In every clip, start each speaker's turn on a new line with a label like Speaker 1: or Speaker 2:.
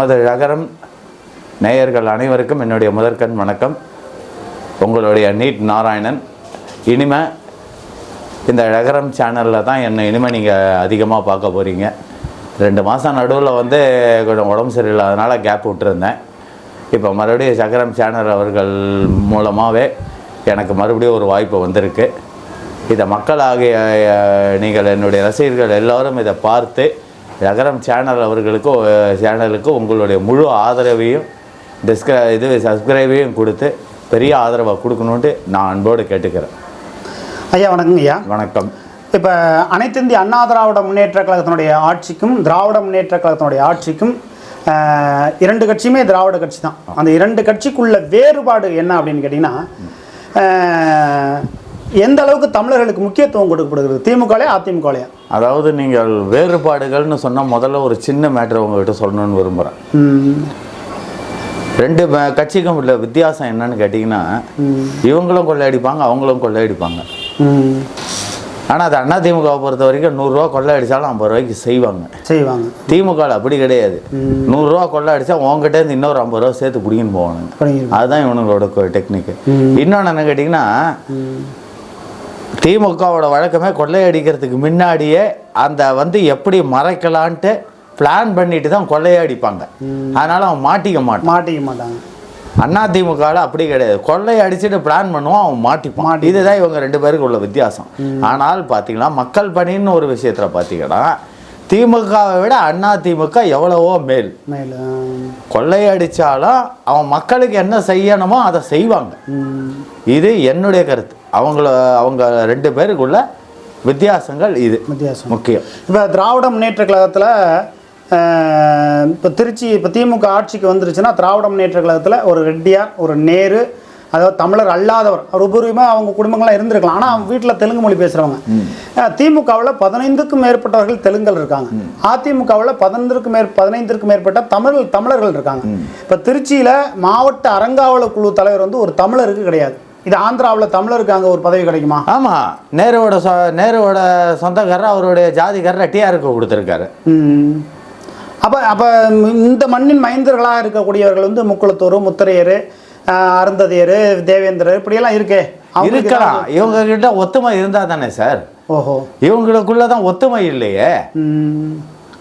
Speaker 1: நமது நகரம் நேயர்கள் அனைவருக்கும் என்னுடைய முதற்கண் வணக்கம். உங்களுடைய நீட் நாராயணன். இனிமே இந்த நகரம் சேனலில் தான் என்னை இனிமேல் நீங்கள் அதிகமாக பார்க்க போகிறீங்க ரெண்டு மாதம் நடுவில் வந்து கொஞ்சம் உடம்பு சரியில்லாதனால கேப் விட்டுருந்தேன். இப்போ மறுபடியும் சக்கரம் சேனல் அவர்கள் மூலமாகவே எனக்கு மறுபடியும் ஒரு வாய்ப்பு வந்திருக்கு. இதை மக்களாகிய ஆகிய நீங்கள் என்னுடைய ரசிகர்கள் எல்லாரும் இதை பார்த்து நகரம் சேனல் அவர்களுக்கு சேனலுக்கு உங்களுடைய முழு ஆதரவையும் டிஸ்கிர இது சப்ஸ்கிரைபையும் கொடுத்து பெரிய ஆதரவை கொடுக்கணுன்ட்டு நான் அன்போடு கேட்டுக்கிறேன்.
Speaker 2: ஐயா வணக்கங்க ஐயா.
Speaker 1: வணக்கம்.
Speaker 2: இப்போ அனைத்து இந்திய அண்ணா திராவிட முன்னேற்ற கழகத்தினுடைய ஆட்சிக்கும் திராவிட முன்னேற்ற கழகத்தினுடைய ஆட்சிக்கும் இரண்டு கட்சியுமே திராவிட கட்சி தான். அந்த இரண்டு கட்சிக்குள்ள வேறுபாடு என்ன அப்படின்னு கேட்டிங்கன்னா எந்த அளவுக்கு தமிழர்களுக்கு முக்கியத்துவம் கொடுக்கப்படுகிறது? திமுகலையா அதிமுகலையா?
Speaker 1: அதாவது நீங்கள் வேறுபாடுகள்னு சொன்னால் முதல்ல ஒரு சின்ன மேட்ரு உங்ககிட்ட சொல்லணும்னு விரும்புகிறேன் ரெண்டு கட்சிக்கும் உள்ள வித்தியாசம் என்னன்னு கேட்டிங்கன்னா இவங்களும் கொள்ளையடிப்பாங்க அவங்களும் கொள்ளையடிப்பாங்க. ஆனால் அது அண்ணா திமுகவை பொறுத்த வரைக்கும் நூறுரூவா கொள்ளை அடித்தாலும் ஐம்பது ரூபாய்க்கு செய்வாங்க.
Speaker 2: செய்வாங்க.
Speaker 1: திமுக அப்படி கிடையாது. நூறுரூவா கொள்ளை அடித்தா உங்ககிட்ட இருந்து இன்னொரு ஐம்பது ரூபா சேர்த்து பிடிங்கின்னு போவானுங்க. அதுதான் இவனுங்களோட டெக்னிக்கு. இன்னொன்று என்ன கேட்டிங்கன்னா திமுகவோட வழக்கமே கொள்ளையடிக்கிறதுக்கு முன்னாடியே அந்த வந்து எப்படி மறைக்கலான்ட்டு பிளான் பண்ணிட்டு தான் கொள்ளையடிப்பாங்க. அதனால அவன் மாட்டிக்க மாட்டான்.
Speaker 2: மாட்டிக்க மாட்டாங்க.
Speaker 1: அண்ணா திமுகவில் அப்படி கிடையாது. கொள்ளை அடிச்சுட்டு பிளான் பண்ணுவான் அவன் மாட்டிப்பான். இதுதான் இவங்க ரெண்டு பேருக்கு உள்ள வித்தியாசம் ஆனால் பார்த்தீங்கன்னா மக்கள் பணின்னு ஒரு விஷயத்தில் பார்த்தீங்கன்னா திமுகவை விட அண்ணா திமுக எவ்வளவோ மேல்.
Speaker 2: மேல
Speaker 1: கொள்ளை அடித்தாலும் அவன் மக்களுக்கு என்ன செய்யணுமோ அதை செய்வாங்க. இது என்னுடைய கருத்து. அவங்கள அவங்க ரெண்டு பேருக்குள்ள வித்தியாசங்கள் இது.
Speaker 2: வித்தியாசம்.
Speaker 1: முக்கியம்.
Speaker 2: இப்போ திராவிட முன்னேற்ற கழகத்தில் இப்போ திருச்சி இப்போ திமுக ஆட்சிக்கு வந்துருச்சுன்னா திராவிட முன்னேற்ற கழகத்தில் ஒரு ரெட்டியார் ஒரு நேரு அதாவது தமிழர் அல்லாதவர் அவர் உபரிமாக அவங்க குடும்பங்கள்லாம் இருந்திருக்கலாம். ஆனால் அவங்க வீட்டில் தெலுங்கு மொழி பேசுகிறவங்க திமுகவில் பதினைந்துக்கும் மேற்பட்டவர்கள் தெலுங்கல் இருக்காங்க. அதிமுகவில் பதினைந்திற்கும் மேற் பதினைந்திற்கும் மேற்பட்ட தமிழ் தமிழர்கள் இருக்காங்க. இப்போ திருச்சியில் மாவட்ட அறங்காவலர் குழு தலைவர் வந்து ஒரு தமிழருக்கு கிடையாது. இது ஆந்திராவில் தமிழருக்கு அங்கே ஒரு பதவி கிடைக்குமா?
Speaker 1: ஆமாம் நேருவோட சொ நேருவோட சொந்தக்காரர் அவருடைய ஜாதிக்காரர் டிஆருக்கு கொடுத்துருக்காரு.
Speaker 2: அப்ப அப்ப இந்த மண்ணின் மைந்தர்களாக இருக்கக்கூடியவர்கள் வந்து முக்குளத்தூர் முத்தரையர் அருந்ததியர் தேவேந்திரர் இப்படியெல்லாம் இருக்கே.
Speaker 1: இருக்கலாம். இவங்க கிட்ட ஒத்துமை இருந்தா தானே சார்?
Speaker 2: ஓஹோ.
Speaker 1: இவங்களுக்குள்ள தான் ஒத்துமை இல்லையே.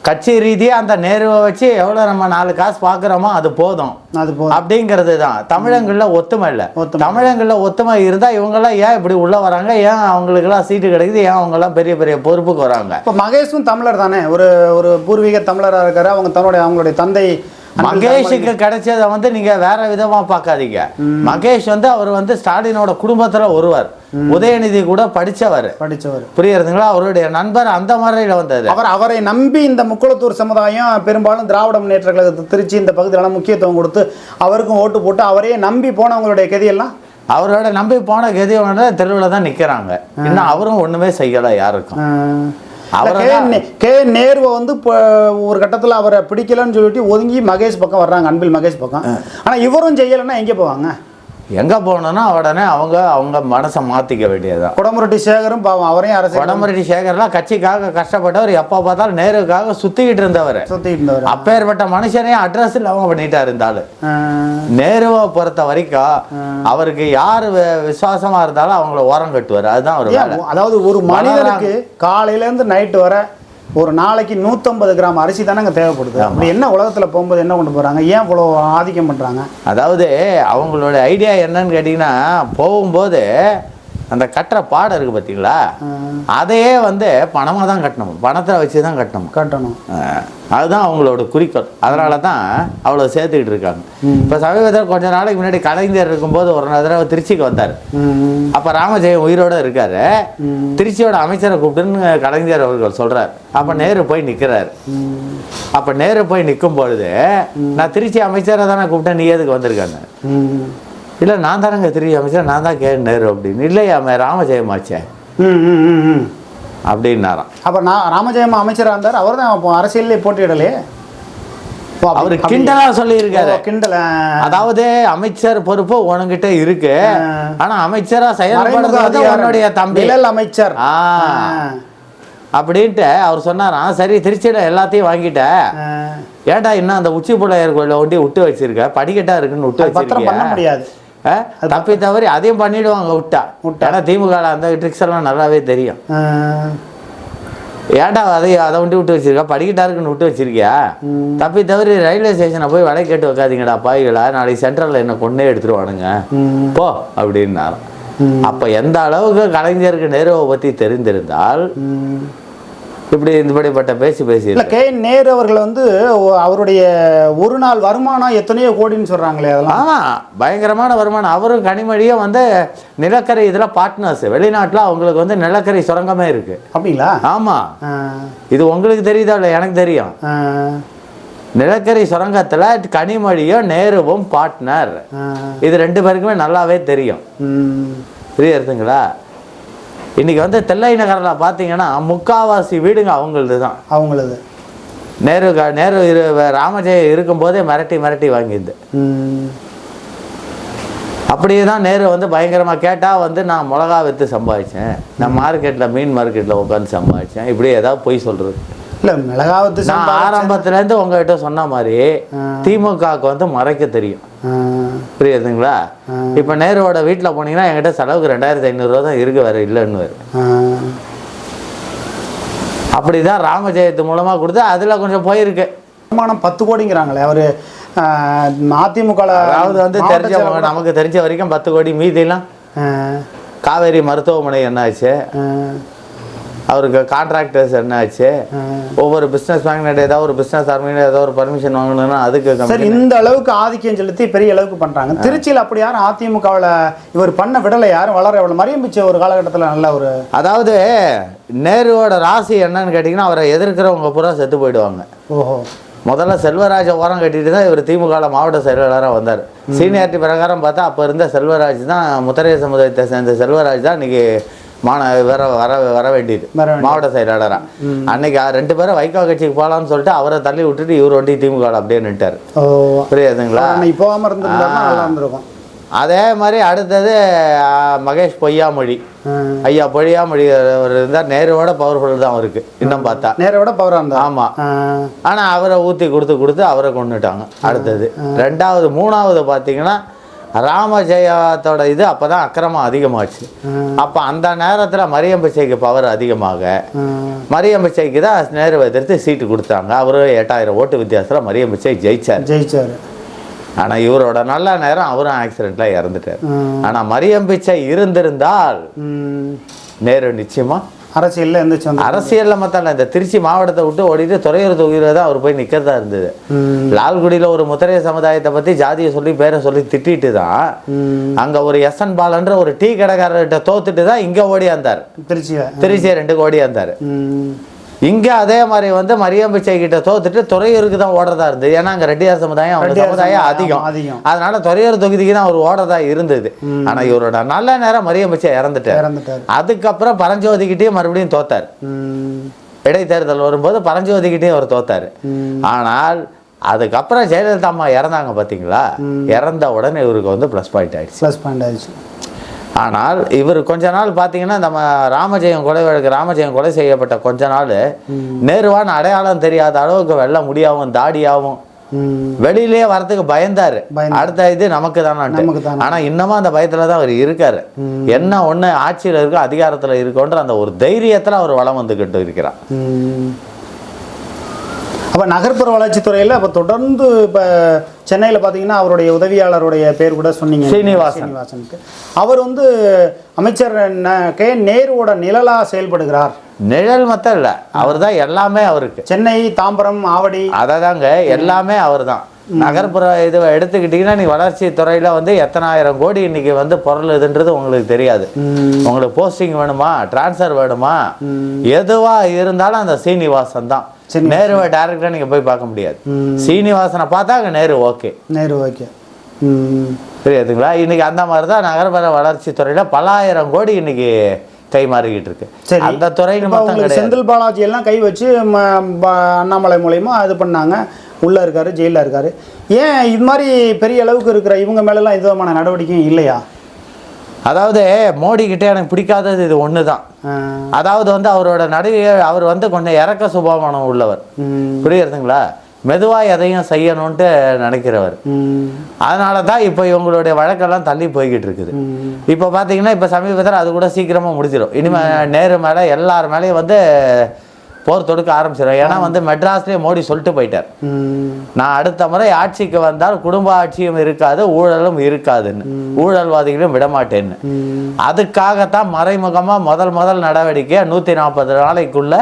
Speaker 1: கட்சி ரீதியா அந்த நேருவை வச்சு எவ்வளோ நம்ம நாலு காசு பார்க்குறோமோ அது போதும்.
Speaker 2: அது
Speaker 1: அப்படிங்கிறது தான் தமிழங்கள்ல ஒத்துமை இல்லை. தமிழங்கள்ல ஒத்துமை இருந்தால் இவங்கெல்லாம் ஏன் இப்படி உள்ள வராங்க? ஏன் அவங்களுக்கெல்லாம் சீட்டு கிடைக்குது? ஏன் அவங்கெல்லாம் பெரிய பெரிய பொறுப்புக்கு வராங்க?
Speaker 2: இப்போ மகேஷும் தமிழர் தானே. ஒரு ஒரு பூர்வீக தமிழராக இருக்காரு. அவங்க தன்னுடைய அவங்களுடைய தந்தை
Speaker 1: மகேஷுக்கு கிடைச்சதை வந்து நீங்க வேற விதமா பார்க்காதீங்க. மகேஷ் வந்து அவர் வந்து ஸ்டாலினோட குடும்பத்துல ஒருவர். உதயநிதி கூட படிச்சவர்.
Speaker 2: படித்தவர்
Speaker 1: புரியுறதுங்களா? அவருடைய நண்பர் அந்த மாதிரில வந்தது.
Speaker 2: அவர் அவரை நம்பி இந்த முக்குளத்தூர் சமுதாயம் பெரும்பாலும் திராவிட முன்னேற்ற கழகத்து திருச்சி இந்த பகுதியிலலாம் முக்கியத்துவம் கொடுத்து அவருக்கும் ஓட்டு போட்டு அவரே நம்பி போனவங்களுடைய கதியெல்லாம்?
Speaker 1: அவரோட நம்பி போன கதியோட தெருவில் தான் நிக்கிறாங்க. இன்னும் அவரும் ஒண்ணுமே செய்யல யாருக்கும். அவரை
Speaker 2: கே நேருவை வந்து இப்போ ஒரு கட்டத்தில் அவரை பிடிக்கலன்னு சொல்லிட்டு ஒதுங்கி மகேஷ் பக்கம் வர்றாங்க அன்பில் மகேஷ் பக்கம். ஆனால் இவரும் செய்யலைன்னா எங்கே போவாங்க?
Speaker 1: எங்க போகணும்னா உடனே அவங்க அவங்க மனசை மாத்திக்க வேண்டியதுதான்.
Speaker 2: குடமுரட்டி சேகரும் பாவம் அவரையும் அரசு
Speaker 1: வடமரடி சேகர்லாம் கட்சிக்காக கஷ்டப்பட்டவர் எப்போ பார்த்தாலும் நேருக்காக சுத்திக்கிட்டு இருந்தவர்.
Speaker 2: சுற்றிட்டு இருந்தவர்.
Speaker 1: அப்பேற்பட்ட மனுஷனையும் அட்ரஸ் இல்லாமல் பண்ணிட்டாரு
Speaker 2: ஆஹ்,
Speaker 1: நேருவை பொறுத்த வரைக்கும் அவருக்கு யார் வி- விசுவாசமா இருந்தாலும் அவங்கள ஓரம் கட்டுவார். அதுதான் அவர்
Speaker 2: அதாவது ஒரு மனிதனுக்கு காலையிலேருந்து நைட்டு வர ஒரு நாளைக்கு நூற்றம்பது கிராம் அரிசி தானங்க தேவைப்படுது. அப்படி என்ன உலகத்தில் போகும்போது என்ன கொண்டு போகிறாங்க ஏன் இவ்வளோ ஆதிக்கம் பண்ணுறாங்க
Speaker 1: அதாவது அவங்களோட ஐடியா என்னன்னு கேட்டிங்கன்னா போகும்போது அந்த கட்டுற பாடம் இருக்கு பார்த்தீங்களா அதையே வந்து பணமாக தான் கட்டணும். பணத்தை வச்சு தான் கட்டணும்.
Speaker 2: கட்டணும்.
Speaker 1: அதுதான் அவங்களோட குறிக்கோள். அதனால தான் அவ்வளோ சேர்த்துக்கிட்டு இருக்காங்க. இப்போ சமீபத்தில் கொஞ்ச நாளைக்கு முன்னாடி கலைஞர் இருக்கும்போது ஒரு தடவை திருச்சிக்கு வந்தார். அப்போ ராமஜெயம் உயிரோட இருக்காரு. திருச்சியோட அமைச்சரை கூப்பிட்டுன்னு கலைஞர் அவர்கள் சொல்றாரு. அப்போ நேரு போய் நிற்கிறாரு அப்போ நேரு போய் நிற்கும் பொழுது நான் திருச்சி அமைச்சரை தானே கூப்பிட்டேன் நீ எதுக்கு வந்திருக்காங்க இல்லை நான் தானேங்க திருச்சி அமைச்சர் நான் தான் கே நேரு அப்படின்னு இல்லையாமே ராமஜெயம் ஆச்சே?
Speaker 2: ம், ம், ம், ம்.
Speaker 1: அப்படின்னாராம்.
Speaker 2: அப்போ நான் ராமஜெயம் அமைச்சராக இருந்தார் அவர் தான் அரசியலே போட்டியிடலையே
Speaker 1: அவர் கிண்டலா சொல்லியிருக்காரு.
Speaker 2: கிண்டல்.
Speaker 1: அதாவது அமைச்சர் பொறுப்பு உனக்கிட்ட இருக்கு. ஆனா அமைச்சரா செயல்படுறது. உன்னுடைய தம்பி.
Speaker 2: அமைச்சர்.
Speaker 1: அப்படின்ட்டு அவர் சொன்னாராம் சரி திருச்சியில் எல்லாத்தையும் வாங்கிட்ட.
Speaker 2: ஆ,
Speaker 1: ஏன்டா இன்னும் அந்த உச்சி பிள்ளையார் கோயில ஒண்டி விட்டு வச்சிருக்க? படிக்கட்டா இருக்குன்னு விட்டு வச்சிருக்கியா?
Speaker 2: முடியாது?
Speaker 1: தப்பி தவறி அதையும் பண்ணிடுவாங்க விட்டா.
Speaker 2: விட்டா.
Speaker 1: ஏன்னா திமுக அந்த ட்ரிக்ஸ் எல்லாம் நல்லாவே தெரியும். ஏன்டா அதை அதை ஒண்டி விட்டு வச்சிருக்கா? படிக்கட்டா இருக்குன்னு விட்டு வச்சிருக்கியா? தப்பி தவறி ரயில்வே ஸ்டேஷனை போய் விலை கேட்டு வைக்காதீங்கடா பாய்களா நாளைக்கு சென்ட்ரலில் என்ன கொண்டே எடுத்துருவானுங்க. போ அப்படின்னாராம்
Speaker 2: ம்,
Speaker 1: அப்ப எந்த அளவுக்கு கலைஞருக்கு நேருவை பத்தி தெரிந்திருந்தால். இப்படி இப்படிப்பட்ட பேசி பேசி
Speaker 2: இல்ல கே நேரு அவர்கள் வந்து அவருடைய ஒரு நாள் வருமானம் எத்தனையோ கோடின்னு சொல்றாங்களே அதெல்லாம்.
Speaker 1: ஆமா பயங்கரமான வருமானம். அவரும் கனிமொழியும் வந்து நிலக்கரி இதுல பார்ட்னர்ஸ் வெளிநாட்டுல அவங்களுக்கு வந்து நிலக்கரி சுரங்கமே இருக்கு.
Speaker 2: அப்படிங்களா?
Speaker 1: ஆமா.
Speaker 2: ஆ,
Speaker 1: இது உங்களுக்கு தெரியுதா இல்லை எனக்கு தெரியும். நிலக்கரி சுரங்கத்துல கனிமொழியும் நேருவும் பார்ட்னர் இது ரெண்டு பேருக்குமே நல்லாவே தெரியும். புரியுதுங்களா? இன்னைக்கு வந்து தெல்லை நகரில் பார்த்தீங்கன்னா முக்காவாசி வீடுங்க அவங்களது தான்
Speaker 2: அவங்களது.
Speaker 1: நேரு நேரு இரு ராமஜெயம் இருக்கும்போதே மிரட்டி மிரட்டி
Speaker 2: ம்,
Speaker 1: அப்படியே தான் நேரு வந்து பயங்கரமாக கேட்டால் வந்து நான் மிளகா விற்று சம்பாதிச்சேன். நான் மார்க்கெட்டில் மீன் மார்க்கெட்டில் உட்காந்து சம்பாதிச்சேன். இப்படி ஏதாவது பொய் சொல்கிறது
Speaker 2: இல்ல மிளகாவத்து
Speaker 1: நான்
Speaker 2: சம்பா
Speaker 1: ஆரம்பத்துலேருந்து உங்ககிட்ட சொன்ன மாதிரி திமுகவுக்கு வந்து மறைக்க தெரியும். புரியுதுங்களா? இப்போ நேருவோட வீட்டில் போனீங்கன்னா என்கிட்ட செலவுக்கு ரெண்டாயிரத்தி ஐநூறுரூவா தான் இருக்கு வேறு இல்லைன்னு அப்படி தான் ராமஜெயத்து மூலமாக கொடுத்து அதில் கொஞ்சம் போயிருக்கு.
Speaker 2: வருமானம் பத்து கோடிங்கிறாங்களே அவரு அதிமுக
Speaker 1: அதாவது வந்து
Speaker 2: செயலாளர்
Speaker 1: நமக்கு தெரிஞ்ச வரைக்கும் பத்து கோடி மீதிலாம் காவேரி மருத்துவமனை என்னாச்சு? அவருக்கு கான்ட்ராக்டர்ஸ் என்னாச்சு?
Speaker 2: ஆ.
Speaker 1: ஒவ்வொரு பிஸ்னஸ் மேக்னெட் ஏதாவது ஒரு பிஸ்னஸ் ஆரம்பிக்கணும் ஏதாவது ஒரு பர்மிஷன் வாங்கணும்னா அதுக்கு
Speaker 2: சார் இந்த அளவுக்கு ஆதிக்கம் செலுத்தி பெரிய அளவுக்கு பண்றாங்க. திருச்சியில் அப்படி யாரும் அதிமுகவில் இவர் பண்ண விடலை யாரும் வளர எவ்வளோ மரியம் பிச்சை ஒரு காலகட்டத்தில் நல்ல ஒரு
Speaker 1: அதாவது நேருவோட ராசி என்னன்னு கேட்டிங்கன்னா அவரை எதிர்க்கிறவங்க பூரா செத்து போயிடுவாங்க.
Speaker 2: ஓஹோ.
Speaker 1: முதல்ல செல்வராஜ ஓரம் கட்டிட்டு தான் இவர் திமுக மாவட்ட செயலாளராக வந்தார். சீனியாரிட்டி பிரகாரம் பார்த்தா அப்போ இருந்த செல்வராஜ் தான் முத்தரைய சமுதாயத்தை சேர்ந்த செல்வராஜ் தான் இன்னைக்கு மான வர வர வர வேண்டியது. மாவட்ட செயலாளராக அன்னைக்கு ரெண்டு பேரும் வைகோ கட்சிக்கு போகலான்னு சொல்லிட்டு அவரை தள்ளி விட்டுட்டு இவர் வண்டி திமுக அப்படியே நின்ட்டார். புரியுதுங்களா?
Speaker 2: நல்லா இருந்திருக்கும்.
Speaker 1: அதே மாதிரி அடுத்தது மகேஷ் பொய்யாமொழி. ஐயா பொய்யாமொழி அவர் இருந்தார். நேருவோட பவர்ஃபுல் தான் அவருக்கு இன்னும் பார்த்தா.
Speaker 2: நேரை விட பவராக இருந்தார்.
Speaker 1: ஆமா.
Speaker 2: ஆ,
Speaker 1: ஆனா அவரை ஊத்தி கொடுத்து கொடுத்து அவரை கொண்டுட்டாங்க அடுத்தது. ரெண்டாவது மூணாவது பார்த்தீங்கன்னா ராமஜெயத்தோட இது அப்பதான் அக்கிரமம் அதிகமாச்சு. அப்ப அந்த நேரத்துல மரியம் பிச்சைக்கு பவர் அதிகமாக.
Speaker 2: ஆ.
Speaker 1: மரியம் பிச்சைக்கு தான் நேருவை எதிர்த்து சீட்டு கொடுத்தாங்க. அவரு எட்டாயிரம் ஓட்டு வித்தியாசத்துல மரியம் பிச்சை ஜெயிச்சார்.
Speaker 2: ஜெயிச்சாரு.
Speaker 1: ஆனா இவரோட நல்ல நேரம் அவரும் ஆக்சிடென்ட்ல இறந்துட்டார்.
Speaker 2: ஆ.
Speaker 1: ஆனா மரியம் பிச்சை இருந்திருந்தால். நேரு நிச்சயமா
Speaker 2: அரசியல்ல எந்திரிச்சு வந்து
Speaker 1: அரசியல்ல மத்தால இந்த திருச்சி மாவட்டத்தை விட்டு ஓடிட்டு துறையூர் தொகுதியில தான் அவர் போய் நிக்கிறதா இருந்தது. லால்குடியில ஒரு முத்தரைய சமுதாயத்தை பத்தி ஜாதியை சொல்லி பேரை சொல்லி திட்டிட்டு தான். அங்க ஒரு எஸ் என் பாலன்ற ஒரு டீ கடைக்காரர்கிட்ட தோத்துட்டு தான் இங்க ஓடியாந்தார்
Speaker 2: திருச்சியில
Speaker 1: திருச்சியை ரெண்டுக்கு ஓடியாந்தார். இங்க அதே மாதிரி வந்து மரியம் பிச்சை கிட்ட தோத்துட்டு துறையூருக்கு தான் ஓடுறதா இருந்தது. ஏன்னா அங்க ரெட்டியார் சமுதாயம் அவங்க சமுதாயம் அதிகம்.
Speaker 2: அதிகம்.
Speaker 1: அதனால துறையூர் தொகுதிக்கு தான் அவர் ஓடுறதா இருந்தது. ஆனா இவரோட நல்ல நேரம் மரியம் பிச்சை இறந்துட்டார். அதுக்கப்புறம் பரஞ்சோதிக்கிட்டே மறுபடியும் தோத்தார். இடைத்தேர்தல் வரும்போது பரஞ்சோதிக்கிட்டே அவர் தோத்தாரு. ஆனால் அதுக்கப்புறம் ஜெயலலிதா அம்மா இறந்தாங்க பார்த்தீங்களா இறந்த உடனே இவருக்கு வந்து ப்ளஸ் பாயிண்ட் ஆயிடுச்சு.
Speaker 2: ப்ளஸ் பாயிண்ட் ஆயிடுச்சு.
Speaker 1: ஆனால் இவர் கொஞ்ச நாள் பார்த்தீங்கன்னா நம்ம ராமஜெயம் கொலை வழக்கு ராமஜெயம் கொலை செய்யப்பட்ட கொஞ்ச நாள் நேருவான அடையாளம் தெரியாத அளவுக்கு வெள்ள முடியாவும் தாடியாவும்
Speaker 2: ம்.
Speaker 1: வெளியிலேயே வரதுக்கு பயந்தாரு. அடுத்த இது நமக்கு
Speaker 2: தானா.
Speaker 1: ஆனா இன்னமும் அந்த பயத்துல தான் அவர் இருக்காரு என்ன ஒண்ணு ஆட்சியில இருக்கோ அதிகாரத்துல இருக்கோன்ற அந்த ஒரு தைரியத்துல அவர் வளம் வந்துகிட்டு இருக்கிறார்.
Speaker 2: அப்ப நகர்ப்புற வளர்ச்சித்துறையில அப்ப தொடர்ந்து இப்ப சென்னையில பாத்தீங்கன்னா அவருடைய உதவியாளருடைய பேர் கூட சொன்னீங்க.
Speaker 1: சீனிவாசன்.
Speaker 2: சீனிவாசனுக்கு அவர் வந்து அமைச்சர் கே நேருவோட நிழலா செயல்படுகிறார்.
Speaker 1: நிழல் மத்தம் இல்ல அவர் தான் எல்லாமே அவருக்கு.
Speaker 2: சென்னை தாம்பரம் ஆவடி.
Speaker 1: அததாங்க எல்லாமே அவர் தான் நகர்ப்புற இதை எடுத்துக்கிட்டிங்கன்னா நீ வளர்ச்சி துறையில வந்து எத்தனாயிரம் கோடி இன்னைக்கு வந்து பொருள் இதுன்றது உங்களுக்கு தெரியாது. உங்களுக்கு போஸ்டிங் வேணுமா டிரான்ஸ்ஃபர் வேணுமா? எதுவா இருந்தாலும் அந்த சீனிவாசன் தான்
Speaker 2: சீனிவாசன்.
Speaker 1: நேருவை டைரக்டா நீங்க போய் பார்க்க முடியாது. சீனிவாசனை பார்த்தா அங்க நேரு ஓகே.
Speaker 2: நேரு ஓகே.
Speaker 1: புரியுதுங்களா? இன்னைக்கு அந்த மாதிரி தான் நகர்ப்புற வளர்ச்சி துறையில பலாயிரம் கோடி இன்னைக்கு கை மாறிக்கிட்டு இருக்கு.
Speaker 2: சரி.
Speaker 1: அந்த கிடையாது.
Speaker 2: செந்தில் பாலாஜி எல்லாம் கை வச்சு அண்ணாமலை மூலயமா இது பண்ணாங்க. உள்ள இருக்காரு ஜெயிலில் இருக்காரு. ஏன் இது மாதிரி பெரிய அளவுக்கு இருக்கிற இவங்க மேலெல்லாம் விதமான நடவடிக்கையும் இல்லையா?
Speaker 1: அதாவது மோடி கிட்ட எனக்கு பிடிக்காதது இது ஒன்று தான். அதாவது வந்து அவரோட நடுவே அவர் வந்து கொஞ்சம் இறக்க சுபாவனம் உள்ளவர். புரியுறதுங்களா மெதுவாக எதையும் செய்யணும்ட்டு நினைக்கிறவர். அதனால தான் இப்போ இவங்களுடைய வழக்கெல்லாம் தள்ளி போய்கிட்டு இருக்குது. இப்போ பார்த்தீங்கன்னா இப்போ சமீபத்தில் அது கூட சீக்கிரமாக முடிச்சிடும் இனிமேல் நேரு மேலே எல்லார் மேலேயும் வந்து போர் தொடுக்க ஆரம்பிச்சிடும் ஏன்னா வந்து மெட்ராஸ்லேயே மோடி சொல்லிட்டு போயிட்டார். நான் அடுத்த முறை ஆட்சிக்கு வந்தால் குடும்ப ஆட்சியும் இருக்காது ஊழலும் இருக்காதுன்னு. ஊழல்வாதிகளையும் விடமாட்டேன்னு. அதுக்காகத்தான் மறைமுகமாக முதல் முதல் நடவடிக்கை நூற்றி நாற்பது நாளைக்குள்ள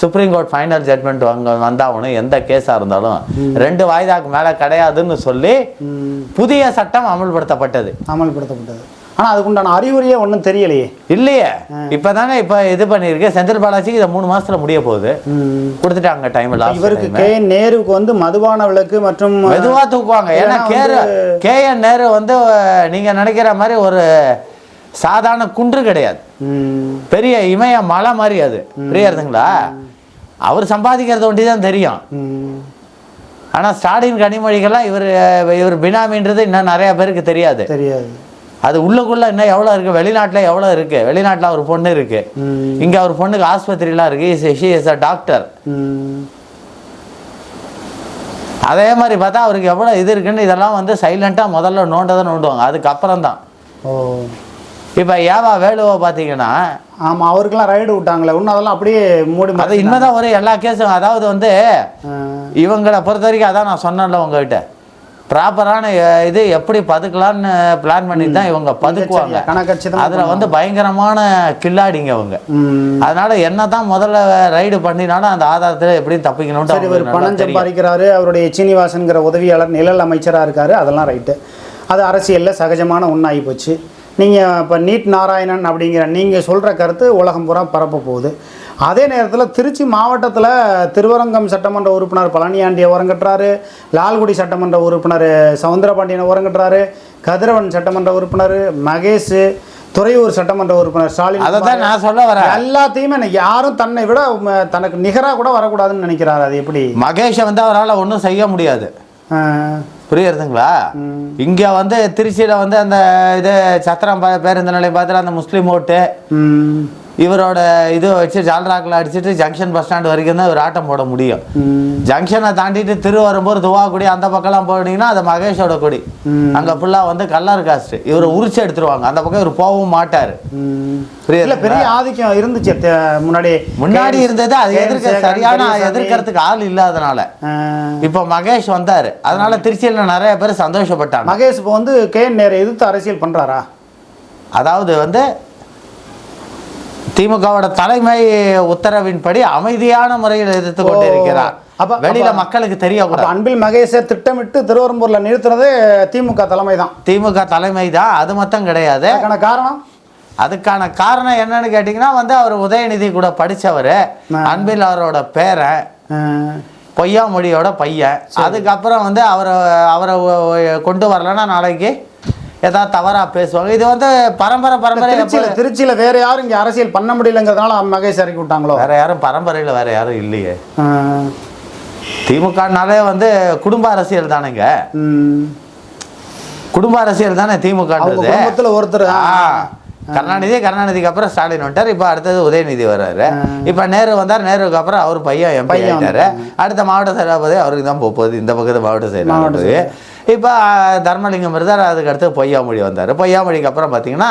Speaker 1: சுப்ரீம் கோர்ட் ஃபைனல் ஜட்மெண்ட் அங்கே வந்தாகணும். எந்த கேஸாக இருந்தாலும். ரெண்டு வாய்தாக்கு மேலே கிடையாதுன்னு சொல்லி. புதிய சட்டம் அமல்படுத்தப்பட்டது.
Speaker 2: அமல்படுத்தப்பட்டது. ஆனால் அதுக்குண்டான அறிகுறியே ஒன்றும் தெரியலையே.
Speaker 1: இல்லையே. இப்போ தானே இப்போ இது பண்ணியிருக்கு. செந்தில் பாலாஜிக்கு இதை மூணு மாசத்துல முடிய போகுது. கொடுத்துட்டாங்க டைம் லாஸ்ட்
Speaker 2: இவருக்கு கே என் நேருவுக்கு வந்து மதுபான விளக்கு மற்றும்
Speaker 1: மெதுவா தூக்குவாங்க. ஏன்னா கேரு கே என் நேரு வந்து நீங்க நினைக்கிற மாதிரி ஒரு சாதாரண குன்று கிடையாது. பெரிய இமய மலை மாதிரி அது. புரியுறதுங்களா அவர் சம்பாதிக்கிறது ஒண்டி தான் தெரியும்.
Speaker 2: ம்.
Speaker 1: ஆனா ஸ்டாலின் கனிமொழிகள்லாம் இவர் இவர் பினாமின்றது இன்னும் நிறைய பேருக்கு தெரியாது.
Speaker 2: தெரியாது.
Speaker 1: அது உள்ளுக்குள்ள இன்னும் எவ்வளோ இருக்கு? வெளிநாட்டுல எவ்வளோ இருக்கு? வெளிநாட்டுல ஒரு பொண்ணு இருக்கு.
Speaker 2: ம்.
Speaker 1: இங்க ஒரு பொண்ணுக்கு ஆஸ்பத்திரிலாம் இருக்கு. She is a doctor. அதே மாதிரி பார்த்தா அவருக்கு எவ்வளோ இது இருக்குன்னு இதெல்லாம் வந்து சைலண்ட்டாக முதல்ல நோண்டதை நோண்டுவாங்க. அதுக்கப்புறம் தான்
Speaker 2: ஓ.
Speaker 1: இப்போ ஏவா வேலுவை பார்த்தீங்கன்னா
Speaker 2: ஆமா அவருக்கெல்லாம் ரைடு விட்டாங்களே. இன்னும் அதெல்லாம் அப்படியே மூடி
Speaker 1: அது
Speaker 2: மறைச்சிட்டாங்க.
Speaker 1: இனிமேதான் ஒரு எல்லா கேஸும் அதாவது வந்து. இவங்களை பொறுத்த வரைக்கும் அதான் நான் சொன்னேன்ல உங்ககிட்ட. ப்ராப்பரான இது எப்படி பதுக்கலான்னு பிளான் பண்ணி தான் இவங்க பதுக்குவாங்க. அதுல வந்து பயங்கரமான கில்லாடிங்க அவங்க. அதனால என்னதான் முதல்ல ரைடு பண்ணினாலும் அந்த ஆதாரத்துல எப்படியும் தப்பிக்கணும்னு
Speaker 2: இவர் பணம். சம்பாதிக்கிறாரு. அவருடைய சீனிவாசன்கிற உதவியாளர் நிழல் அமைச்சரா இருக்காரு. அதெல்லாம் ரைட்டு அது அரசியல்ல சகஜமான ஒன்றாகி போச்சு. நீங்க இப்போ நீட் நாராயணன் அப்படிங்கிற நீங்க சொல்ற கருத்து உலகம் பூரா பரப்ப போகுது. அதே நேரத்தில் திருச்சி மாவட்டத்தில் திருவரங்கம் சட்டமன்ற உறுப்பினர் பழனியாண்டியை உரங்கட்டுறாரு லால்குடி சட்டமன்ற உறுப்பினர் சவுந்தரபாண்டியனை உரங்கட்டுறாரு கதிரவன் சட்டமன்ற உறுப்பினர் மகேஷ் துறையூர் சட்டமன்ற உறுப்பினர் ஸ்டாலின்
Speaker 1: அதை தான் நான் சொல்ல வரேன்.
Speaker 2: எல்லாத்தையுமே யாரும் தன்னை விட தனக்கு நிகரா கூட வரக்கூடாதுன்னு நினைக்கிறாரு. அது எப்படி?
Speaker 1: மகேஷை வந்து அவரால் ஒன்றும் செய்ய முடியாது. புரியுறதுங்களா? இங்க வந்து திருச்சியில வந்து அந்த இது சத்திரம் பேருந்து நிலையம் பார்த்துல அந்த முஸ்லீம் ஓட்டு. இவரோட இது வச்சு ஜால்ராக்கில் அடிச்சுட்டு ஜங்ஷன் பஸ் ஸ்டாண்ட் வரைக்கும் தான் இவர் ஆட்டம் போட முடியும். ஜங்ஷனை தாண்டிட்டு திருவரம்பூர் துவாக்குடி அந்த பக்கம்லாம் போனீங்கன்னா அது மகேஷோட கொடி. அங்க ஃபுல்லா வந்து கல்லர் காஸ்ட் இவரை உரிச்சு எடுத்துருவாங்க. அந்த பக்கம் இவர் போகவும் மாட்டாரு.
Speaker 2: பெரிய ஆதிக்கம் இருந்துச்சு. முன்னாடி
Speaker 1: முன்னாடி இருந்தது அது. எதிர்க்க சரியான. எதிர்க்கிறதுக்கு ஆள் இல்லாதனால. இப்போ மகேஷ் வந்தாரு. அதனால திருச்சியில நிறைய பேர் சந்தோஷப்பட்டாங்க.
Speaker 2: மகேஷ் இப்போ வந்து கே நேரு எதிர்த்து அரசியல் பண்றாரா?
Speaker 1: அதாவது வந்து திமுகவோட தலைமை உத்தரவின்படி அமைதியான முறையில் எதிர்த்து கொண்டிருக்கிறார்.
Speaker 2: அப்ப-
Speaker 1: வெளியில மக்களுக்கு தெரியக்கூடாது.
Speaker 2: அன்பில் மகேஷை திட்டமிட்டு திருவரம்பூர்ல நிறுத்துறதே திமுக தலைமை தான்
Speaker 1: திமுக தலைமை தான் அது மட்டும் கிடையாது.
Speaker 2: அதுக்கான காரணம்?
Speaker 1: அதுக்கான காரணம் என்னன்னு கேட்டிங்கன்னா வந்து அவர் உதயநிதி கூட படிச்சவர். அன்பில் அவரோட பேரன்.
Speaker 2: ஆஹ்,
Speaker 1: பொய்யாமொழியோட பையன். அதுக்கப்புறம் வந்து அவரை அவரை கொண்டு வரலன்னா நாளைக்கு ஏதாவது தவறா பேசுவாங்க. இது வந்து பரம்பரை பரம்பரை
Speaker 2: திருச்சியில திருச்சியில வேற யாரும் இங்க அரசியல் பண்ண முடியலங்கிறதுனால மகேஷ் இறக்கி விட்டாங்களோ?
Speaker 1: வேற யாரும் பரம்பரையில் வேற யாரும் இல்லையே. திமுகனாலே வந்து குடும்ப அரசியல் தானேங்க. குடும்ப அரசியல் தானே திமுகன்றது.
Speaker 2: குடும்பத்துல ஒருத்தர்
Speaker 1: ஆ, கருணாநிதி கருணாநிதிக்கு அப்புறம் ஸ்டாலின் வந்துட்டார். இப்போ அடுத்தது உதயநிதி வர்றாரு. இப்போ நேரு வந்தார். நேருக்கு அப்புறம் அவர் பையன் எம்பி
Speaker 2: பையன்
Speaker 1: ஆயிட்டாரு. அடுத்த மாவட்ட செயலாளர் அவருக்கு தான் போக போகுது. இந்த பக்கத்து மாவட்ட செயலாளர் இப்போ தர்மலிங்கம் இருந்தார். அதுக்கு அடுத்து பொய்யாமொழி வந்தார். பொய்யாமொழிக்கு அப்புறம் பார்த்தீங்கன்னா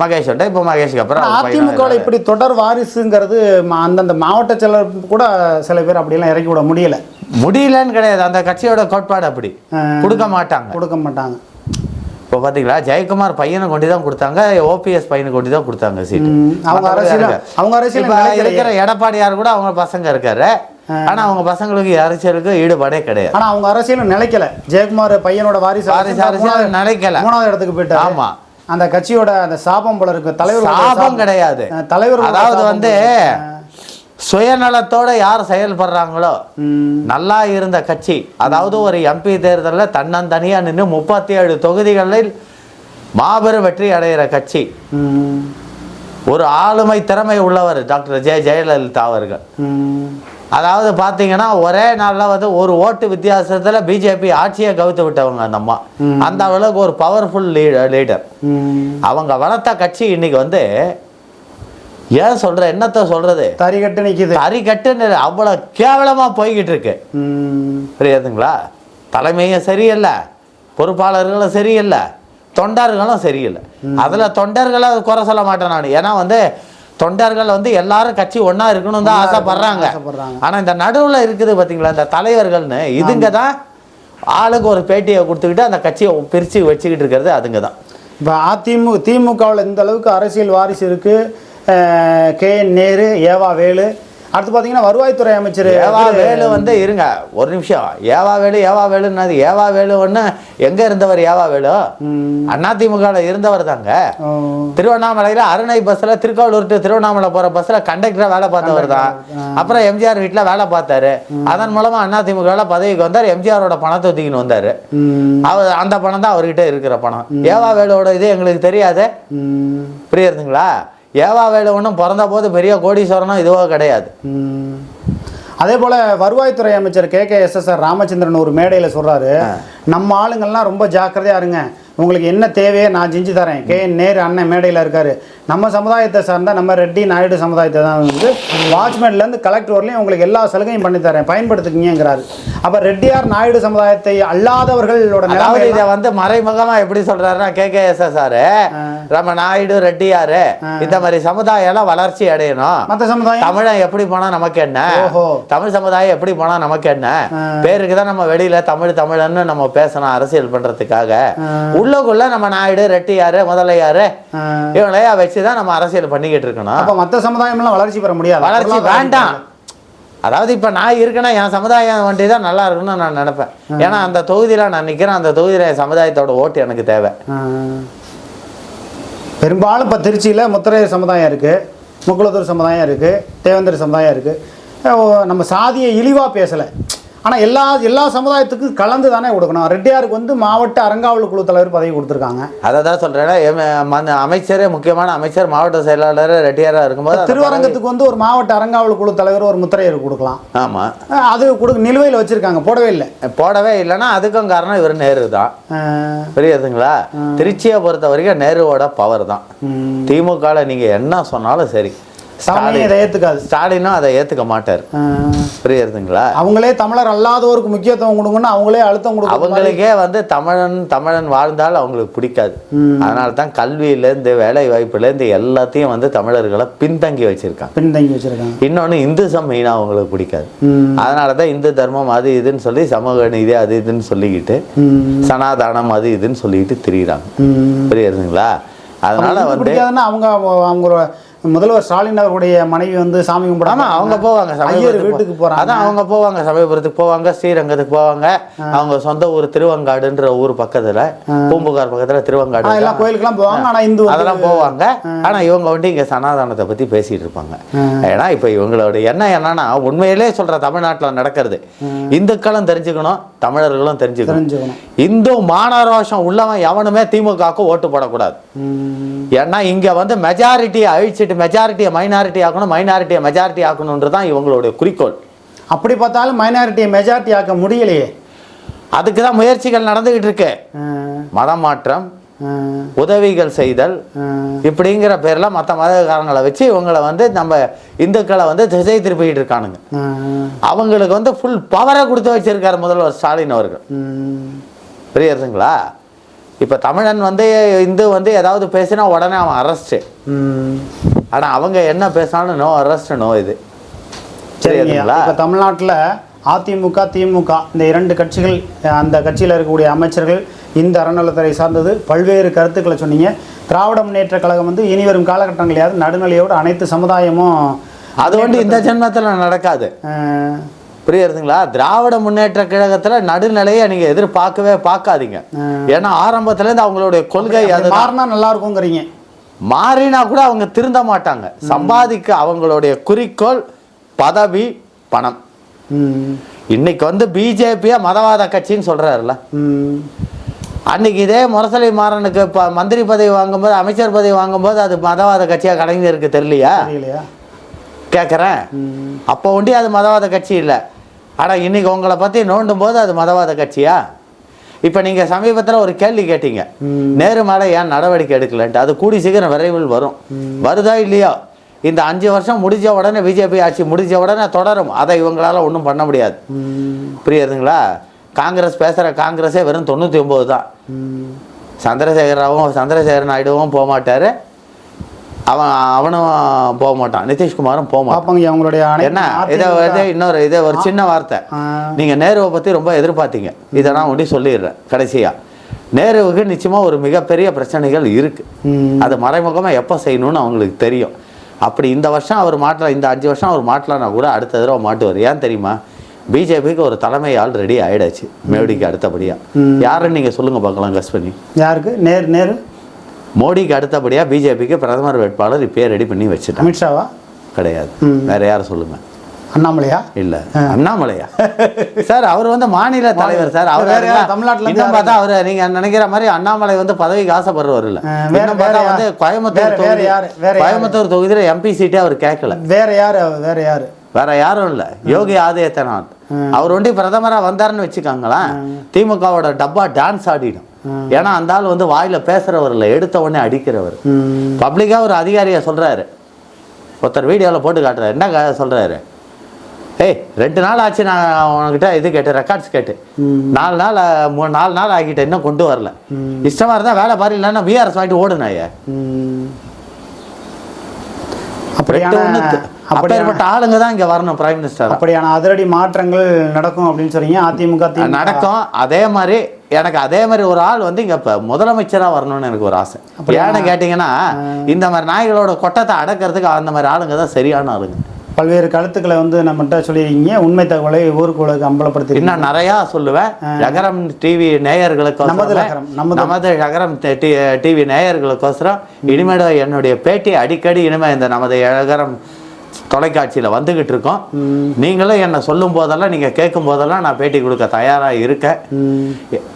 Speaker 1: மகேஷ் வந்துட்டார். இப்போ மகேஷுக்கு அப்புறம்
Speaker 2: அதிமுக இப்படி தொடர் வாரிசுங்கிறது அந்தந்த மாவட்ட செயலர் கூட சில பேர் அப்படியெல்லாம் இறக்கி விட முடியல.
Speaker 1: முடியலன்னு கிடையாது. அந்த கட்சியோட கோட்பாடு அப்படி. கொடுக்க மாட்டாங்க.
Speaker 2: கொடுக்க மாட்டாங்க.
Speaker 1: இப்போ பார்த்தீங்களா ஜெயக்குமார் பையனை கொண்டு தான் கொடுத்தாங்க ஓபிஎஸ் பையனை கொண்டு தான் கொடுத்தாங்க சீட்டு
Speaker 2: அவங்க அரசியல்? அவங்க அரசியல்.
Speaker 1: இருக்கிற எடப்பாடியார் கூட அவங்க பசங்க இருக்காரு. ஆனா அவங்க பசங்களுக்கு அரசியலுக்கு ஈடுபாடே கிடையாது.
Speaker 2: ஆனா அவங்க அரசியலும் நிலைக்கல ஜெயக்குமார் பையனோட வாரிசு
Speaker 1: வாரிசு அரசியல் நிலைக்கல.
Speaker 2: மூணாவது இடத்துக்கு போயிட்டாரு.
Speaker 1: ஆமா.
Speaker 2: அந்த கட்சியோட அந்த சாபம் போல இருக்கு. தலைவர்
Speaker 1: சாபம் கிடையாது.
Speaker 2: தலைவர்
Speaker 1: அதாவது வந்து சுயநலத்தோட யார் செயல்படுறாங்களோ நல்லா இருந்த கட்சி அதாவது ஒரு எம்பி தேர்தலில் தன்னந்தனியா நின்று முப்பத்தி ஏழு தொகுதிகளில் மாபெரும் வெற்றி அடைகிற கட்சி. ஒரு ஆளுமை திறமை உள்ளவர் டாக்டர் ஜெய ஜெயலலிதா அவர்கள். அதாவது பார்த்தீங்கன்னா ஒரே நாளில் வந்து ஒரு ஓட்டு வித்தியாசத்தில் பிஜேபி ஆட்சியை கவுத்து விட்டவங்க அந்த அம்மா. அந்த அளவுக்கு ஒரு பவர்ஃபுல் லீடர் லீடர் அவங்க வளர்த்த கட்சி இன்னைக்கு வந்து ஏன் சொல்ற? என்னத்த சொல்றது?
Speaker 2: தறி கட்டு நிக்குது.
Speaker 1: தறி கட்டுன்னு அவ்வளவு கேவலமா போய்கிட்டு இருக்கு புரியுதுங்களா? தலைமையும் சரியில்லை பொறுப்பாளர்களும் சரியில்லை தொண்டர்களும் சரியில்லை. அதுல தொண்டர்களை குறை சொல்ல மாட்டேன் நான். ஏன்னா வந்து தொண்டர்கள் வந்து எல்லாரும் கட்சி ஒண்ணா இருக்கணும் தான் ஆசைப்படுறாங்க.
Speaker 2: ஆசைப்படுறாங்க.
Speaker 1: ஆனா இந்த நடுவுல இருக்குது பாத்தீங்களா இந்த தலைவர்கள்னு இதுங்க தான் ஆளுக்கு ஒரு பேட்டியை கொடுத்துக்கிட்டு அந்த கட்சியை பிரிச்சு வச்சுக்கிட்டு இருக்கிறது அதுங்க தான்.
Speaker 2: இப்போ அதிமுக திமுகவில் இந்த அளவுக்கு அரசியல் வாரிசு இருக்கு. அஹ், கே என் நேரு ஏவா வேலு. அடுத்து பார்த்தீங்கன்னா வருவாய்த்துறை அமைச்சர்
Speaker 1: ஏவா வேலு வந்து இருங்க ஒரு நிமிஷம். ஏவா வேலு ஏவா வேலுன்னு ஏவா வேலு ஒன்று எங்க இருந்தவர் ஏவா வேலு? அதிமுகவில் இருந்தவர் தாங்க. திருவண்ணாமலையில் அருணை பஸ்ஸில் திருக்கோளூர் to திருவண்ணாமலை போகிற பஸ்ஸில் கண்டக்டராக வேலை பார்த்தவர் தான். அப்புறம் எம்ஜிஆர் வீட்டில் வேலை பார்த்தாரு. அதன் மூலமாக அதிமுகவில் பதவிக்கு வந்தார். எம்ஜிஆரோட பணத்தை தூக்கின்னு வந்தார். அவர் அந்த பணம் தான் அவர்கிட்ட இருக்கிற பணம். ஏவா வேலுவோட இது எங்களுக்கு தெரியாது. புரியுதுங்களா? ஏவா வேலு ஒன்றும் பிறந்த போது பெரிய கோடீஸ்வரனும் இதுவோ கிடையாது.
Speaker 2: அதே போல வருவாய்த்துறை அமைச்சர் K K S S R Ramachandran ஒரு மேடையில் சொல்றாரு. நம்ம ஆளுங்கள்லாம் ரொம்ப ஜாக்கிரதையா இருங்க. உங்களுக்கு என்ன தேவையோ நான் செஞ்சு தரேன். கே நேரு அண்ணன் மேடையில் இருக்காரு. நம்ம சமுதாயத்தை சார்ந்த நம்ம ரெட்டி நாயுடு சமுதாயத்தை தான் வந்து வாட்ச்மேன்லேருந்து கலெக்டர் வரலையும் உங்களுக்கு எல்லா சலுகையும் பண்ணி தரேன். பயன்படுத்திக்கிங்கிறாரு அப்போ ரெட்டியார் நாயுடு சமுதாயத்தை அல்லாதவர்களோட நிலைமை
Speaker 1: இதை வந்து மறைமுகமா எப்படி சொல்றாருன்னா கே கே எஸ் ஆர் நம்ம நாயுடு ரெட்டியாரு இந்த மாதிரி சமுதாயம் எல்லாம் வளர்ச்சி அடையணும்.
Speaker 2: மற்ற சமுதாயம்?
Speaker 1: தமிழன் எப்படி போனா நமக்கு என்ன. தமிழ் சமுதாயம் எப்படி போனா நமக்கு என்ன? பேருக்கு தான் நம்ம வெளியில தமிழ் தமிழன்னு நம்ம பேசணும் அரசியல் பண்றதுக்காக. உள்ளுக்குள்ள நம்ம நாயுடு ரெட்டியாரு முதலையாரு. இவங்களையா வச்சுதான் நம்ம அரசியல் பண்ணிக்கிட்டு இருக்கணும்.
Speaker 2: அப்போ மற்ற சமுதாயம்லாம் வளர்ச்சி பெற முடியாது.
Speaker 1: வளர்ச்சி வேண்டாம். அதாவது இப்ப நான் இருக்கேன்னா என் சமுதாயம் வண்டி தான் நல்லா இருக்கும்னு நான் நினைப்பேன். ஏன்னா அந்த தொகுதியில நான் நிக்கிறேன் அந்த தொகுதியில என் சமுதாயத்தோட ஓட்டு எனக்கு தேவை.
Speaker 2: பெரும்பாலும் இப்போ திருச்சியில் முத்திரையர் சமுதாயம் இருக்குது முக்குளத்தூர் சமுதாயம் இருக்குது தேவேந்தர் சமுதாயம் இருக்குது நம்ம சாதியை இழிவாக பேசலை. ஆனால் எல்லா எல்லா சமுதாயத்துக்கும் கலந்து தானே கொடுக்கணும். ரெட்டியாருக்கு வந்து மாவட்ட அறங்காவல் குழு தலைவர் பதவி கொடுத்துருக்காங்க.
Speaker 1: அதை தான் சொல்றேன். அமைச்சரே முக்கியமான அமைச்சர் மாவட்ட செயலாளர் ரெட்டியாரா இருக்கும்போது
Speaker 2: திருவரங்கத்துக்கு வந்து ஒரு மாவட்ட அறங்காவல் குழு தலைவர் ஒரு முத்திரையர் கொடுக்கலாம்.
Speaker 1: பதவி- ஆமா.
Speaker 2: அஹ் அது கொடுக்க நிலுவையில் வச்சுருக்காங்க. போடவே இல்லை.
Speaker 1: போடவே இல்லைன்னா அதுக்கும் காரணம் இவர் நேரு தான். புரியுதுங்களா? திருச்சியை பொறுத்த வரைக்கும் நேருவோட பவர் தான். திமுகவில் நீங்க என்ன சொன்னாலும் சரி.
Speaker 2: சாமி இதை ஏற்றுக்காது
Speaker 1: ஸ்டாலினும் அதை ஏத்துக்க மாட்டார். புரியுதுங்களா?
Speaker 2: அவங்களே தமிழர் அல்லாதவருக்கு முக்கியத்துவம் கொடுங்கன்னு அவங்களே அழுத்தம் கொடுக்க
Speaker 1: அவங்களுக்கே வந்து தமிழன் தமிழன் வாழ்ந்தால் அவங்களுக்கு பிடிக்காது. அதனால தான் கல்வியிலேருந்து வேலை வாய்ப்புலேருந்து எல்லாத்தையும் வந்து தமிழர்களை பின்தங்கி வச்சிருக்காங்க.
Speaker 2: பின்தங்கி வச்சுருக்காங்க.
Speaker 1: இன்னொன்று இந்துசம் மெயினாக அவங்களுக்கு பிடிக்காது. அதனால தான் இந்து தர்மம் அது இதுன்னு சொல்லி சமூக நீதி அது இதுன்னு சொல்லிக்கிட்டு சனாதானம் அது இதுன்னு சொல்லிக்கிட்டு திரியிறாங்க. புரியுதுங்களா? அதனால வந்து
Speaker 2: அவங்க அவங்களோட முதல்வர் ஸ்டாலின் அவர்களுடைய மனைவி வந்து சாமி கும்பிட
Speaker 1: ஆமா அவங்க போவாங்க
Speaker 2: ஐயர் வீட்டுக்கு போறாங்க.
Speaker 1: அதான் அவங்க போவாங்க சமயபுரத்துக்கு போவாங்க ஸ்ரீரங்கத்துக்கு போவாங்க. அவங்க சொந்த ஊர் திருவங்காடுன்ற ஊர் பக்கத்துல பூம்புகார் பக்கத்துல திருவங்காடு
Speaker 2: ஆனா, எல்லா
Speaker 1: இருக்கா?
Speaker 2: கோயிலுக்கெல்லாம் போவாங்க ஆனா இந்து
Speaker 1: அதெல்லாம் போவாங்க. ஆனா இவங்க வந்து இங்க சனாதனத்தை பத்தி பேசிட்டு இருப்பாங்க. ஏன்னா இப்ப இவங்களோட எண்ணம் என்னன்னா உண்மையிலே சொல்ற தமிழ்நாட்டுல நடக்கிறது. இந்துக்களும் தெரிஞ்சுக்கணும் தமிழர்களும் தெரிஞ்சுக்கணும். இந்து மானரோஷம் உள்ளவன் எவனுமே திமுகவுக்கு ஓட்டு போடக்கூடாது. ஏன்னா இங்க வந்து மெஜாரிட்டியை அழிச்சிட்டு மெஜாரிட்டியை மைனாரிட்டி ஆக்கணும் மைனாரிட்டியை மெஜாரிட்டி ஆக்கணுன்றது தான் இவங்களுடைய குறிக்கோள்
Speaker 2: அப்படி பார்த்தாலும் மைனாரிட்டியை மெஜாரிட்டி ஆக்க முடியலையே
Speaker 1: அதுக்கு தான் முயற்சிகள் நடந்துகிட்டு இருக்கு. மதம் மாற்றம். உதவிகள் செய்தல். இப்படிங்கிற பேர்ல மற்ற மதக்காரங்களை வச்சு இவங்களை வந்து நம்ம இந்துக்களை வந்து திசை திருப்பிக்கிட்டு இருக்கானுங்க. அவங்களுக்கு வந்து ஃபுல் பவரை கொடுத்து வச்சிருக்காரு முதல்வர் ஸ்டாலின் அவர்கள். புரியுதுங்களா இப்போ தமிழன் வந்து இந்து வந்து ஏதாவது பேசினா உடனே அவன் அரெஸ்ட்டு. ஆனால் அவங்க என்ன பேசினாலும் நோ அரெஸ்ட் நோ இது.
Speaker 2: சரிங்க.
Speaker 1: புரியுதுங்களா
Speaker 2: இப்போ தமிழ்நாட்டில் அதிமுக திமுக இந்த இரண்டு கட்சிகள் அந்த கட்சியில் இருக்கக்கூடிய அமைச்சர்கள் இந்த அறநிலைத்துறை சார்ந்தது பல்வேறு கருத்துக்களை சொன்னீங்க. திராவிட முன்னேற்ற கழகம் வந்து இனி வரும் காலகட்டங்களையாவது நடுநிலையோடு அனைத்து சமுதாயமும்
Speaker 1: அது வந்து இந்த ஜென்மத்தில் நடக்காது.
Speaker 2: அஹ்,
Speaker 1: புரியுதுங்களா திராவிட முன்னேற்ற கழகத்துல நடுநிலையை நீங்க எதிர்பார்க்கவே பார்க்காதீங்க. ஏன்னா ஆரம்பத்துல இருந்து அவங்களுடைய கொள்கை அதுதான்.
Speaker 2: மாறினா நல்லா இருக்குங்கிறீங்க
Speaker 1: மாறினா கூட அவங்க திருந்த மாட்டாங்க. சம்பாதிக்க அவங்களுடைய குறிக்கோள் பதவி பணம். இன்னைக்கு வந்து பிஜேபியை மதவாத கட்சின்னு சொல்றாருல்ல.
Speaker 2: ம்.
Speaker 1: அன்னைக்கு இதே முரசொலி மாறனுக்கு இப்போ மந்திரி பதவி வாங்கும்போது அமைச்சர் பதவி வாங்கும்போது அது மதவாத கட்சியாக கலைஞருக்கு தெரியலையா? கேட்குறேன். அப்போ ஒண்டி அது மதவாத கட்சி இல்லை. ஆனால் இன்னைக்கு உங்களை பற்றி நோண்டும் போது அது மதவாத கட்சியா? இப்போ நீங்கள் சமீபத்தில் ஒரு கேள்வி கேட்டீங்க. நேரு மேலே ஏன் நடவடிக்கை எடுக்கலன்ட்டு. அது கூடி சீக்கிரம் விரைவில் வரும். வருதா இல்லையா? இந்த அஞ்சு வருஷம் முடிஞ்ச உடனே பிஜேபி ஆட்சி முடிஞ்ச உடனே தொடரும். அதை இவங்களால ஒன்றும் பண்ண முடியாது. புரியுதுங்களா காங்கிரஸ் பேசுகிற காங்கிரஸே வெறும் தொண்ணூற்றி ஒம்பது தான்.
Speaker 2: ம்.
Speaker 1: சந்திரசேகராவும் சந்திரசேகர் நாயுடுவும் போக மாட்டார். அவன் அவனும் போக மாட்டான் நிதிஷ்குமாரும் போக மாட்டான்
Speaker 2: அவங்களுடைய
Speaker 1: என்ன? இதை வந்து இன்னொரு இது ஒரு சின்ன வார்த்தை. நீங்கள் நேருவை பற்றி ரொம்ப எதிர்பார்த்தீங்க. இதை நான் ஒண்டி சொல்லிடுறேன் கடைசியாக நேருவுக்கு நிச்சயமாக ஒரு மிகப்பெரிய பிரச்சனைகள் இருக்குது அது மறைமுகமாக எப்போ செய்யணும்னு அவங்களுக்கு தெரியும். அப்படி இந்த வருஷம் அவர் மாட்டலாம் இந்த அஞ்சு வருஷம் அவர் மாட்டலாம்னா கூட அடுத்த தடவை மாட்டுவார். ஏன் தெரியுமா? பிஜேபிக்கு ஒரு தலைமை ஆள் ரெடி ஆயிடுச்சு மோடிக்கு அடுத்தபடியாக. யாருன்னு நீங்கள் சொல்லுங்கள் பார்க்கலாம் கஸ் பண்ணி
Speaker 2: யாருக்கு? நேரு நேரு?
Speaker 1: மோடிக்கு அடுத்தபடியாக பிஜேபிக்கு பிரதமர் வேட்பாளர் இப்பயே ரெடி பண்ணி வச்சுட்டாங்க.
Speaker 2: அமித்ஷாவா?
Speaker 1: கிடையாது. வேற யாரும் சொல்லுங்க?
Speaker 2: அண்ணாமலையா?
Speaker 1: இல்ல. அண்ணாமலையா? சார் அவர் வந்து மாநில தலைவர் சார். அவர்
Speaker 2: வேற யார்? தமிழ்நாட்டுல இருந்து
Speaker 1: இன்னும் பார்த்தா அவர் நீங்க நினைக்கிற மாதிரி அண்ணாமலை வந்து பதவிக்கு ஆசைப்படுறவர் இல்ல. இன்னும் பார்த்தா வந்து
Speaker 2: யார்?
Speaker 1: கோயம்புத்தூர் தொகுதி
Speaker 2: யாரு? யாரு?
Speaker 1: கோயம்புத்தூர் தொகுதியில எம்பி சீட்டே அவர் கேட்கல
Speaker 2: வேற யாரு? வேற யாரு?
Speaker 1: வேற யாரும் இல்ல. யோகி ஆதித்யநாத். அவர் ஒண்டி பிரதமரா வந்தாருன்னு வச்சுக்கோங்களேன். திமுகவோட டப்பா டான்ஸ் ஆடிடும். ஏன்னா அந்த ஆள் வந்து வாயில பேசுறவர் இல்ல எடுத்த உடனே அடிக்கிறவர். பப்ளிக்கா ஒரு அதிகாரியை சொல்றாரு. ஒருத்தர் வீடியோவில் போட்டு காட்டுறாரு. என்ன சொல்றாரு? ஏய் ரெண்டு நாள் ஆச்சு நான் உனக்கிட்ட இது கேட்டு ரெக்கார்ட்ஸ் கேட்டு. நாலு நாள் மூணு நாலு நாள் ஆகிட்ட இன்னும் கொண்டு வரல. இஷ்டமா இருந்தா வேலை பாரு இல்லைன்னா விஆர்எஸ் வாங்கிட்டு ஓடுனாயே
Speaker 2: அப்படியான
Speaker 1: அப்பேற்பட்ட ஆளுங்க தான் இங்க வரணும் பிரைம் மினிஸ்டர்
Speaker 2: அப்படியான அதிரடி மாற்றங்கள் நடக்கும் அப்படின்னு சொல்றீங்க அதிமுக திமுக.
Speaker 1: நடக்கும். அதே மாதிரி எனக்கு அதே மாதிரி ஒரு ஆள் வந்து இங்க இப்ப முதலமைச்சரா வரணும்னு எனக்கு ஒரு ஆசை. ஏன்னு கேட்டீங்கன்னா இந்த மாதிரி நாய்களோட கொட்டத்தை அடக்கிறதுக்கு அந்த மாதிரி ஆளுங்க தான் சரியான ஆளுங்க.
Speaker 2: பல்வேறு கருத்துக்களை வந்து நம்மகிட்ட சொல்லியிருக்கீங்க. உண்மை தகவலை ஊருக்கு உலக அம்பலப்படுத்தி
Speaker 1: இன்னும் நிறையா சொல்லுவேன். நகரம் டிவி நேயர்களுக்கு
Speaker 2: நமது நகரம், நமது-
Speaker 1: நகரம் டிவி நேயர்களுக்கோசரம். இனிமேல் என்னுடைய பேட்டி அடிக்கடி இனிமே இந்த நமது நகரம் தொலைக்காட்சியில் வந்துகிட்டு இருக்கோம். நீங்களும் என்னை சொல்லும் போதெல்லாம் நீங்கள் கேட்கும் போதெல்லாம் நான் பேட்டி கொடுக்க தயாராக இருக்கேன்.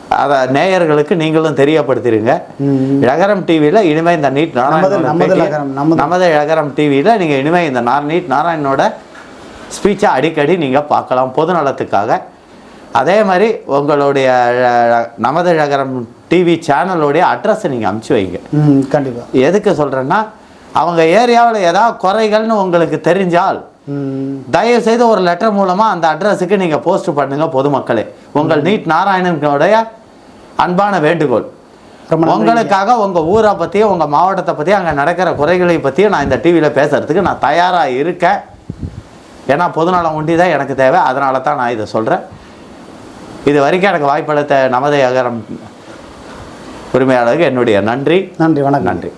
Speaker 1: அதை நேயர்களுக்கு நீங்களும் தெரியப்படுத்திடுங்க. நகரம் டிவியில் இனிமே இந்த நீட்
Speaker 2: நமது-
Speaker 1: நாராயணோட
Speaker 2: நமது நகரம்
Speaker 1: டிவியில் நீங்கள் இனிமே இந்த நார் நீட் நாராயணனோட ஸ்பீச்சை அடிக்கடி நீங்கள் பார்க்கலாம். பொது நலத்துக்காக. அதே மாதிரி உங்களுடைய நமது நகரம் டிவி சேனலோடைய அட்ரஸை நீங்கள் அமுச்சு வைங்க.
Speaker 2: ம் கண்டிப்பா.
Speaker 1: எதுக்கு சொல்கிறேன்னா அவங்க ஏரியாவில் ஏதாவது குறைகள்னு உங்களுக்கு தெரிஞ்சால்
Speaker 2: ம்.
Speaker 1: தயவு செய்து ஒரு லெட்டர் மூலமாக அந்த அட்ரஸுக்கு நீங்கள் போஸ்ட் பண்ணுங்க பொதுமக்களே. உங்கள் நீட் நாராயணனுடைய அன்பான வேண்டுகோள். உங்களுக்காக உங்கள் ஊரை பற்றியும் உங்கள் மாவட்டத்தை பற்றியும் அங்கே நடக்கிற குறைகளை பற்றியும் நான் இந்த டிவியில் பேசுறதுக்கு நான் தயாராக இருக்கேன். ஏன்னா பொதுநலம் ஒண்டி தான் எனக்கு தேவை. அதனால தான் நான் இதை சொல்கிறேன் இது வரைக்கும் எனக்கு வாய்ப்பளித்த நமது அகரம் உரிமையாளருக்கு என்னுடைய நன்றி.
Speaker 2: நன்றி வணக்கம்.
Speaker 1: நன்றி.